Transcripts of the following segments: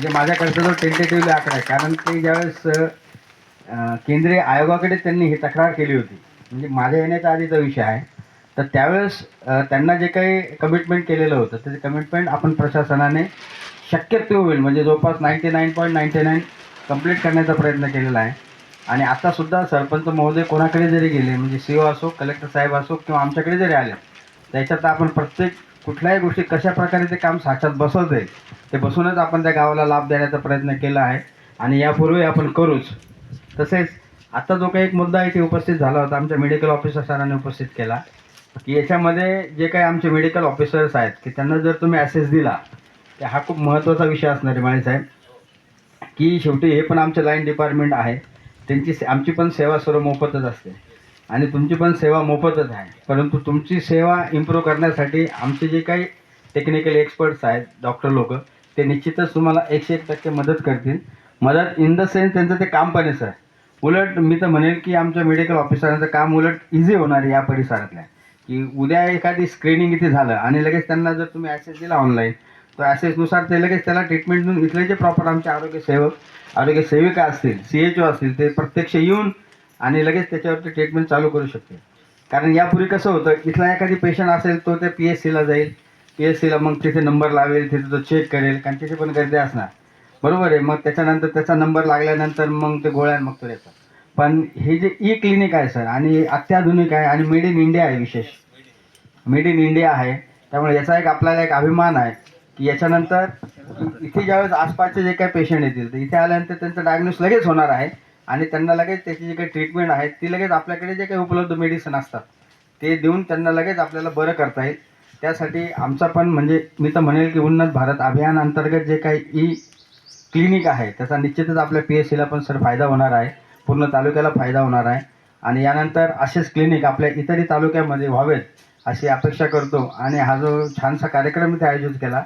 म्हणजे माझ्याकडचा जो टेंटेटिव्हली आकडा आहे. कारण ते ज्यावेळेस केंद्रीय आयोगाकडे त्यांनी ही तक्रार केली होती. म्हणजे माझ्या येण्याच्या आधीचा विषय आहे. तर त्यावेळेस त्यांना जे काही कमिटमेंट केलेलं होतं ते कमिटमेंट आपण प्रशासनाने शक्य ते होईल. म्हणजे जवळपास ninety nine point ninety nine complete करण्याचा प्रयत्न केलेला आहे. आणि आतासुद्धा सरपंच महोदय कोणाकडे जरी गेले म्हणजे सी ओ असो कलेक्टर साहेब असो किंवा आमच्याकडे जरी आले त्याच्यात आपण प्रत्येक कुठल्याही गोष्टी कशा प्रकारे ते काम साक्षात बसवत आहे ते बसूनच आपण त्या गावाला लाभ देण्याचा प्रयत्न केला आहे आणि यापूर्वी आपण करूच. तसेच आता जो काही एक मुद्दा इथे उपस्थित झाला होता. आमच्या मेडिकल ऑफिसर सरांनी उपस्थित केला. की याच्यामध्ये जे काही आमचे मेडिकल ऑफिसर्स आहेत की त्यांना जर तुम्ही ॲसेस दिला तर हा खूप महत्त्वाचा विषय असणार आहे माळेसाहेब की शेवटी हे पण आमचं लाईन डिपार्टमेंट आहे. त्यांची से- आमची पण सेवा सर्व मोफतच असते. आणि तुमची पण सेवा मोफतच आहे. परंतु तुमची सेवा इम्प्रूव्ह करण्यासाठी आमचे जे काही टेक्निकल एक्सपर्ट्स आहेत डॉक्टर लोक ते निश्चितच तुम्हाला एकशे एक टक्के मदत करतील. मदत इन द सेन्स त्यांचं ते काम पण आहे सर उलट मी तर म्हणेल की आमच्या मेडिकल ऑफिसरांचं काम उलट इझी होणार आहे या परिसरातल्या. की उद्या एखादी स्क्रीनिंग इथे झालं आणि लगेच त्यांना जर तुम्ही ॲसेस दिला ऑनलाईन तर ॲसेसनुसार ते लगेच त्याला ट्रीटमेंट देऊन इथले जे प्रॉपर आमचे आरोग्य सेवक आरोग्य सेविका असतील सी एच ओ असतील ते प्रत्यक्ष येऊन आणि लगेच त्याच्यावरती ट्रीटमेंट चालू करू शकते. कारण यापूर्वी कसं होतं इथला एखादी पेशंट असेल तो त्या पी एस सीला जाईल. पी एस सीला मग तिथे नंबर लावेल तिथे तो चेक करेल कारण तिथे पण गर्दी असणार. बरोबर आहे मग त्याच्यानंतर त्याचा नंबर लागल्यानंतर मग ते गोळ्या मग तो येतात पण हे जे ई क्लिनिक आहे सर आणि अत्याधुनिक आहे आणि मेड इन इंडिया आहे विशेष. मेड इन इंडिया आहे. त्यामुळे याचा एक आपल्याला एक अभिमान आहे की याच्यानंतर इथे ज्यावेळेस आसपासचे जे काही पेशंट येतील तर इथे आल्यानंतर त्यांचं डायग्नोस लगेच होणार आहे. आणि त्यांना लगेच त्याची जी काही ट्रीटमेंट आहे ती लगेच आपल्याकडे जे काही उपलब्ध मेडिसिन असतात ते देऊन त्यांना लगेच आपल्याला बरं करता येईल. त्यासाठी आमचा पण म्हणजे मी तर म्हणेल की उन्नत भारत अभियान अंतर्गत जे काही ई क्लिनिक आहे त्याचा निश्चितच आपल्या पी एस सीला पण सर फायदा होणार आहे. पूर्ण तालुक्याला फायदा होणार आहे. आणि यानंतर असेच क्लिनिक आपल्या इतरही तालुक्यामध्ये व्हावेत अशी अपेक्षा करतो. आणि हा जो छानसा कार्यक्रम इथे आयोजित केला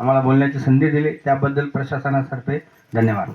आम्हाला बोलण्याची संधी दिली. त्याबद्दल प्रशासनातर्फे धन्यवाद.